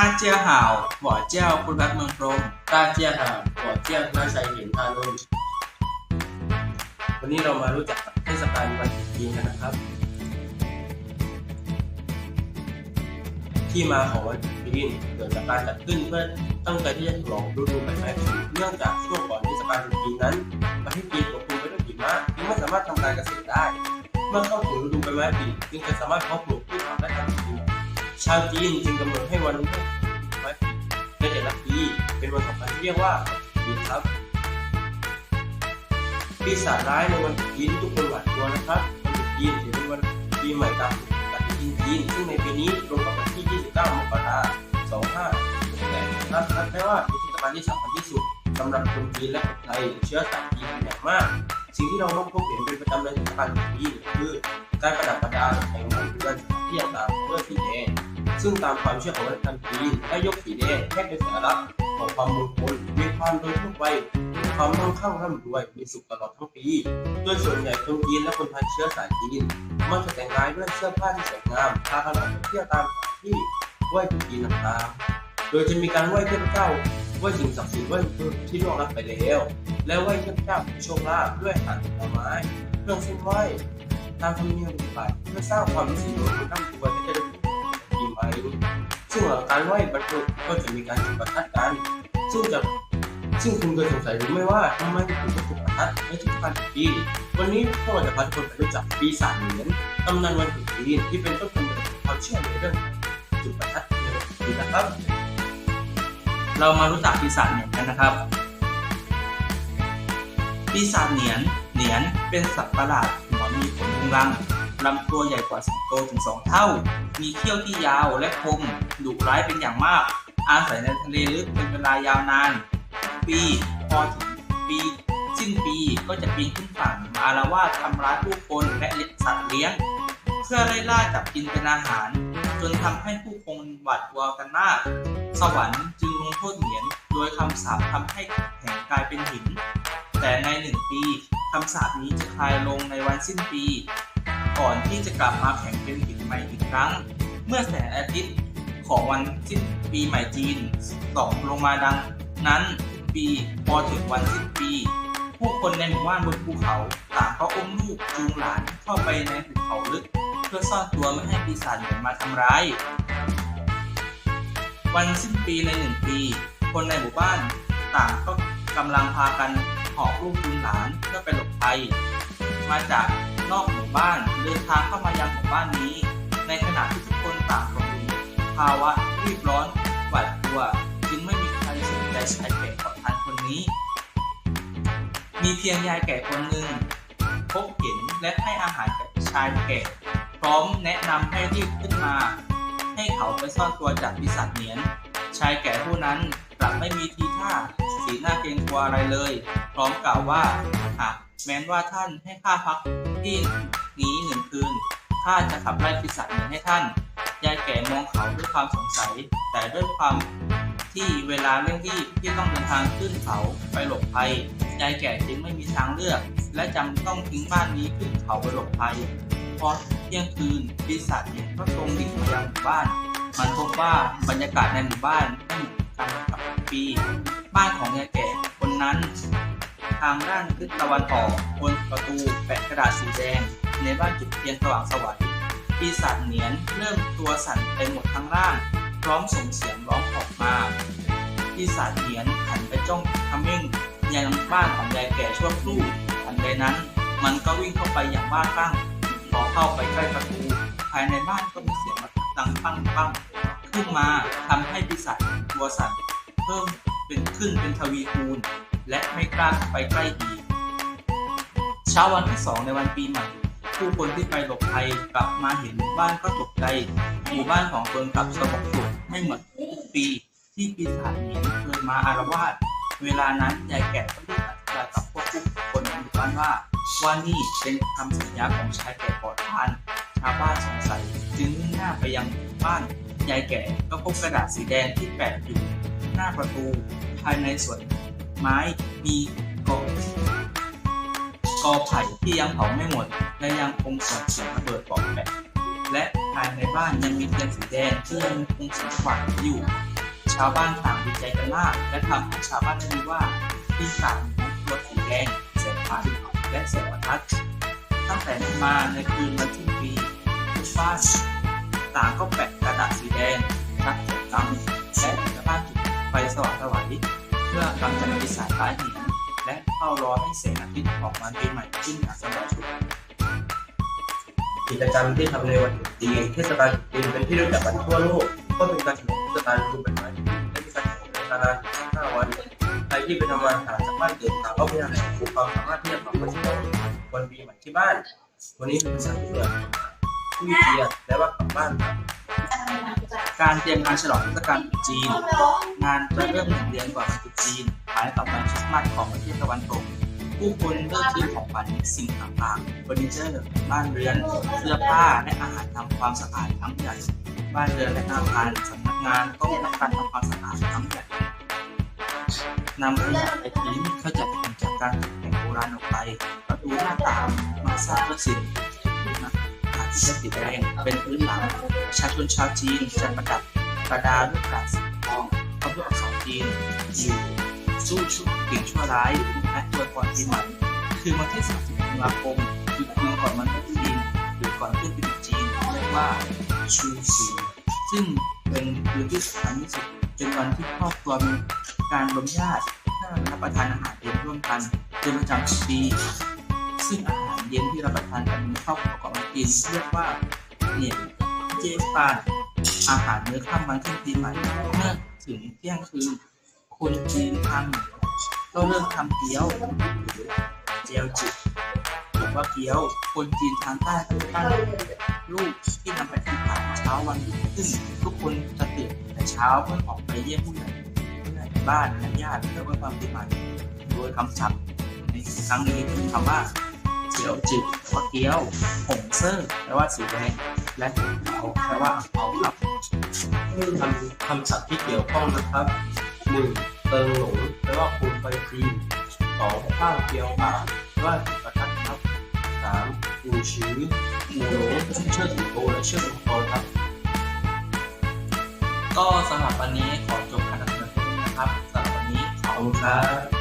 ตาเจี้ยห่าวหวอเจ้าคุณรักเมืองพรมตาเจี้ยหาหัวเจี้ยนาชัยเห็นทานุวันนี้เรามารู้จักเทศกาลวันตรุษจีนกันนะครับ ที่มาของวันตรุษจีนเกิดจากการจัดขึ้นเพื่อตั้งใจที่จะฉลองฤดูใบไม้ผลิเนื่องจากช่วงก่อนเทศกาลตรุษจีนนั้นประเทศจีนปกคลุมไปด้วยหิมะจึงไม่สามารถทำการเกษตรได้ เมื่อเข้าถึงฤดูใบไม้ผลิจึงจะสามารถเพาะปลูกพืชผักได้ ชาวจีนจึงกำหนดให้วันไม้ในแต่ละปีเป็นวันสำคัญที่เรียกว่าปีครับปีศาจร้ายในวันจีนทุกคนหวาดกลัวนะครับวันจีนถือเป็นวันปีใหม่ตามปฏิทินจีนซึ่งในปีนี้ตรงกับวันที่ 29 มกราคม 2568นับนับได้ว่าเป็นเทศกาลที่สำคัญที่สุดสำหรับคนจีนและคนไทยเชื้อสายจีนเป็นอย่างมาก สิ่งที่เราต้องพบเห็นเป็นประจำในเทศกาลตรุษจีนคือการประดับประดาแห่งวันเดือนที่ต่างๆเพื่อสีแดง ซึ่งตามความเชื่อของวัฒนธรจีนได้ยกสีแดงแค่เป็นสัญลักษณ์ของความมงคลมีความโดยทั่วไปความมั่งคั่งร่ำรวยมีสุขตลอดทั้งปี โดยส่วนใหญ่คนจีนและคนไทยเชื้อสายจีนมักจะแต่งกายด้วยเสื้อผ้าที่สวยงามพากันออกเที่ยวตามสถานที่ไหว้ตรุษจีนต่างๆโดยจะมีการไหว้เทพเจ้าไหว้สิ่งศักดิ์สิทธิ์ไหว้ที่ล่วงลับไปแล้ว และไหว้เทพเจ้าโชคลาภด้วยอาหารผลไม้ เครื่องเส้นไหว้ตามธรรมเนียมปฏิบัติเพื่อสร้างความสิริมงคลร่ำรวยและจะ ได้ซึ่งหลังการไหว้บรรพุก็จะมีการจุดประทัดกัน ซึ่งจะซึ่งคุณเคยสงสัยหรือไม่ว่าทำไมถึงต้องจุดประทัดในทุกพันปีวันนี้พวกเราจะพาทุกคนไปรู้จักปีศาจเหรียญตำนานวันตรุษจีนที่เป็นต้นกำเนิดของความเชื่อในเรื่องจุดประทัดในวันตรุษจีนนะครับ เรามารู้จักปีศาจเหนียนกันนะครับปีศาจเหนียนเหนียนเป็นสัตว์ประหลาดหัวมีขนรุงรัง ลำตัวใหญ่กว่าสิงโตถึงสองเท่า มีเขี้ยวที่ยาวและคมดุร้ายเป็นอย่างมาก อาศัยในทะเลลึกเป็นเวลายาวนาน ปีพอถึงปีสิ้นปีก็จะปีนขึ้นฝั่งมาอาละวาทำร้ายผู้คนและสัตว์เลี้ยง เพื่อไล่ล่าจับกินเป็นอาหาร จนทำให้ผู้คนหวาดกลัวกันมาก สวรรค์จึงลงโทษเหรียญโดยคำสาปทำให้แข็งกลายเป็นหิน แต่ในหนึ่งปีคำสาปนี้จะคลายลงในวันสิ้นปี ก่อนที่จะกลับมาแข็งเป็นหินใหม่อีกครั้ง เมื่อแสงอาทิตย์ของวันสิ้นปีใหม่จีนส่องลงมาดังนั้นปีพอถึงวันสิ้นปี ผู้คนในหมู่บ้านบนภูเขาต่างก็อุ้มลูกจูงหลานเข้าไปในหุบเขาลึก เพื่อซ่อนตัวไม่ให้ปีศาจเหรียญมาทำร้าย วันสิ้นปีในหนึ่งปี คนในหมู่บ้านต่างก็กำลังพากันหอบลูกจูงหลานเพื่อไปหลบภัย มาจาก นอกหมู่บ้านเดินทางเข้ามายังหมู่บ้านนี้ ในขณะที่ทุกคนต่างกอยู่ในภาวะรีบร้อนหวาดกลัว จึงไม่มีใครสนใจชายแก่ขอทานคนนี้ มีเพียงยายแก่คนหนึ่งพบเห็นและให้อาหารแก่ชายแก่ พร้อมแนะนำให้รีบขึ้นมา ให้เขาไปซ่อนตัวจากปีศาจเหนียน ชายแก่ผู้นั้นกลับไม่มีทีท่า สีหน้าเกรงกลัวอะไรเลย พร้อมกล่าวว่า หากแม้นว่าท่านให้ข้าพักที่นี้หนึ่งคืน ข้าจะขับไล่ปีศาจนียนให้ท่าน ยายแก่มองเขาด้วยความสงสัย แต่ด้วยความที่เวลาเร่งรีบที่ต้องเดินทางขึ้นเขาไปหลบภัย ยายแก่จึงไม่มีทางเลือก และจำต้องทิ้งบ้านนี้ขึ้นเขาไปหลบภัย พอเที่ยงคืนปีศาจเนี่ยก็ตรงดิ่งมายังหมู่บ้าน มันพบว่าบรรยากาศในหมู่บ้านไม่เหมือนกันกับปี บ้านของยายแก่คนนั้น ทางด้านทิศตะวันออกบนประตูแปะกระดาษสีแดง ในบ้านจุดเทียนสว่างสวัยปีศาจเหนียนเริ่มตัวสั่นไปหมดทั้งร่าง พร้อมส่งเสียงร้องออกมาปีศาจเหนียนหันไปจ้องทำเม่งยังบ้านของยายแก่ชั่วครู่ทันใดนั้น มันก็วิ่งเข้าไปอย่างบ้าคลั่งพอเข้าไปใกล้ประตูภายในบ้านก็มีเสียงดังปั้งปั้งขึ้นมาทำให้ปีศาจตัวสั่นเพิ่ม เป็นขึ้นเป็นทวีคูณ และไม่กล้าเข้าไปใกล้อีก เช้าวันที่สองในวันปีใหม่ ผู้คนที่ไปหลบภัยกลับมาเห็นหมู่บ้านก็ตกใจหมู่บ้านของตนกลับสงบสุขไม่เหมือนทุกปีที่ปีศาจเหนียนเคยมาอารวาสเวลานั้นยายแก่ก็รีบอธิบายกับพวกผู้คนในหมู่บ้านว่าว่านี่เป็นคำสัญญาของชายแก่ก่อนทานชาวบ้านสงสัยจึงมุ่งหน้าไปยังบ้านยายแก่ก็พบกระดาษสีแดงที่แปะอยู่ หน้าประตู ภายในสวนไม้มีกอกอไผ่ที่ยังเผาไม่หมด และยังคงส่งเสียงระเบิดปอกแปะและภายในบ้านยังมีเทียนสีแดงที่ยังคงสว่างอยู่ ชาวบ้านต่างดีใจกันมาก และทำให้ชาวบ้านได้รู้ว่าที่ศาลมีตัวสีแดงแสงฟ้าและแสงประทัดตั้งแต่นั้นมาในคืนวันที่ปีบ้านต่างก็แปะกระดาษสีแดงชักเสียงดังแสว่างสวัยเพื่อกำจัดปีศาจร้ายหินและเฝ้ารอให้แสงอาทิตย์ออกมาปีใหม่ขึ้นอย่างสงบสุขกิจกรรมที่ทำในวันตรุษจีเทศกาลตรุษจีเป็นที่รู้จักกันทั่วโลกก็เป็นการฉลองเทศกาลรูปแบบใหม่และเป็นการฉลองนเวลาห้าวันใครที่ไปทำงานหาจากบ้านเกิดต่างก็พยายามปลูกความสามารถที่จะทำมาฉลองวันปีใหม่ที่บ้าน วันนี้เป็นสัญญาที่เกียรติและว่ากลับบ้านครับ การเตรียมงานฉลองเทศกาลตรุษจีน งานจะเริ่มหนึ่งเดือนก่อนวันตรุษจีนคล้ายกับวันคริสต์มาสของประเทศตะวันตกผู้คนเลือกซื้อของขวัญสิ่งต่างๆเฟอร์นิเจอร์บ้านเรือน เสื้อผ้าและอาหารทำความสะอาดทั้งใหญ่บ้านเรือนและอาคารสำนักงานต้องรับการทำความสะอาดทั้งใหญ่นำขยะไปทิ้งเขจัดสิ่งจากการตกแต่งโบราณออกไปประตูหน้าต่างมาสร้างเพื่อสิ่งน ที่จะสีแดงเป็นพื้นหลังประชาชนชาวจีนจะประดับประดาด้วยกระดาสีทองพร้อมด้วยอักษรจีนอยู่สู้ชุดกิ่งชั่วร้ายและตัวก่อนปีใหม่คือวันที่30ธันวาคมคือคืนก่อนวันตรุษจีนหรือก่อนขึ้นปีจีนเรียกว่าชูซีซึ่งเป็นคืนที่สำคัญที่สุดเป็นวันที่ครอบครัวมีการรวมญาตินั่งรับประทานอาหารเย็นร่วมกันเป็นประจำทุกปีซึ่งอาหารเย็นที่รับประทานกันในครอบครัวขอ งจีนเรียกว่าเนี่ยเจฟานอาหารมื้อค่ำวันขึ้นปีใหม่เมื่อถึงเที่ยงคืนคนจีนทางเหนือก็เริ่มทำเกี๊ยวหรือเจียวจิหรือว่าเกี๊ยวคนจีนทางใต้ก็ตั้งลูกที่นำไปทำขายเช้าวันรุ่งขึ้นทุกคนจะตื่นแต่เช้าเพื่อออกไปเยี่ยมผู้ใหญ่ใหญ่ในบ้านญาติเพื่อความปีใหม่โดยคำศัพท์ในครั้งนี้คือคำว่า เจียวจิว่าเกียวผงเซอร์แปลว่าสีแดงและเอาแปลว่าเอาครับคำคำศัพท์ที่เกี่ยวข้องนะครับหนึ่งเติงหลงแปลว่าคูณไฟจีนสองข้าวเกียวป่าแปลว่าจุดประทัดครับสามอูชื้อหูหลงเชิดสิงโตและเชิดสิงโตครับ ก็สำหรับวันนี้ขอจบการนำเสนอเพียงเท่านี้นะครับสำหรับวันนี้ขอบคุณครับ